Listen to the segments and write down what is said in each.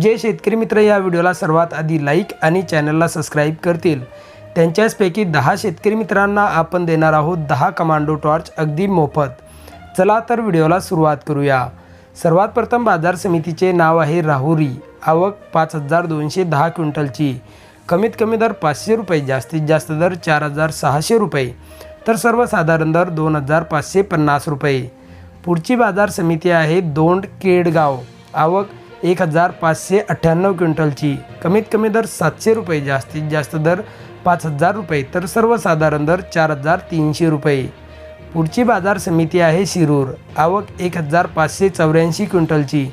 जे शेतकरी मित्र या व्हिडिओला सर्वात आधी लाईक आणि चॅनलला सबस्क्राईब करतील. त्यांच्याचपैकी दहा शेतकरी मित्रांना आपण देणार आहोत दहा कमांडो टॉर्च अगदी मोफत. चला तर व्हिडिओला सुरुवात करूया. सर्वात प्रथम बाजार समितीचे नाव आहे राहुरी. आवक पाच हजार दोनशे दहा क्विंटलची. कमीत कमी दर पाचशे रुपये जास्तीत जास्त दर चार हजार सहाशे रुपये. तर सर्वसाधारण दर दोन हजार पाचशे पन्नास रुपये. पुढची बाजार समिती आहे दोंड केडगाव. आवक एक हजार पाचशे अठ्ठ्याण्णव क्विंटलची. कमीत कमी दर सातशे रुपये जास्तीत जास्त दर पाच हजार रुपये तर सर्वसाधारण दर चार हजार तीनशे रुपये. पुढची बाजार समिती आहे शिरूर. आवक एक हजार पाचशे चौऱ्याऐंशी क्विंटलची.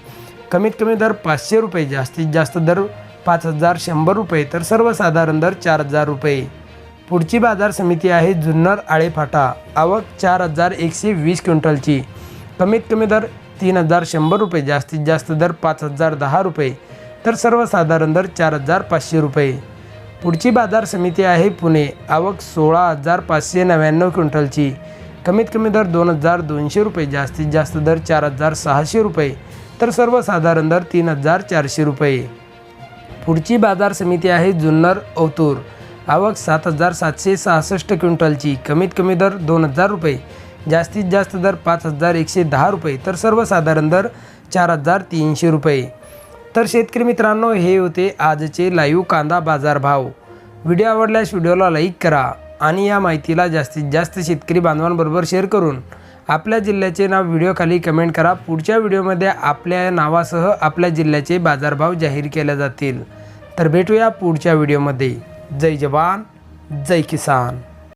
कमीत कमी दर पाचशे रुपये जास्तीत जास्त दर पाच हजार शंभर रुपये तर सर्वसाधारण दर चार हजार रुपये. पुढची बाजार समिती आहे जुन्नर आळेफाटा. आवक चार हजार एकशे वीस क्विंटलची. कमीत कमी दर तीन हजार शंभर रुपये जास्तीत जास्त दर पाच हजार दहा रुपये तर सर्वसाधारण दर चार हजार पाचशे रुपये. पुढची बाजार समिती आहे पुणे आवक सोळा हजार पाचशे नव्याण्णव क्विंटलची. कमीत कमी दर दोन हजार दोनशे रुपये जास्तीत जास्त दर चार हजार सहाशे रुपये तर सर्वसाधारण दर तीन हजार चारशे रुपये. पुढची बाजार समिती आहे जुन्नर औतूर आवक सात हजार सातशे सहासष्ट क्विंटलची कमीत कमी दर दोन हजार रुपये जास्तीत जास्त दर पाच हजार एकशे दहा रुपये तर सर्वसाधारण दर चार हजार तीनशे रुपये. तर शेतकरी मित्रांनो हे होते आजचे लाईव्ह कांदा बाजार भाव व्हिडिओ आवडल्यास व्हिडिओला लाईक करा आणि या माहितीला जास्तीत जास्त शेतकरी बांधवांबरोबर शेअर करून आपल्या जिल्ह्याचे नाव व्हिडिओखाली कमेंट करा. पुढच्या व्हिडिओमध्ये आपल्या नावासह आपल्या जिल्ह्याचे बाजारभाव जाहीर केले जातील. तर भेटूया पुढच्या व्हिडिओमध्ये. जय जवान जय किसान.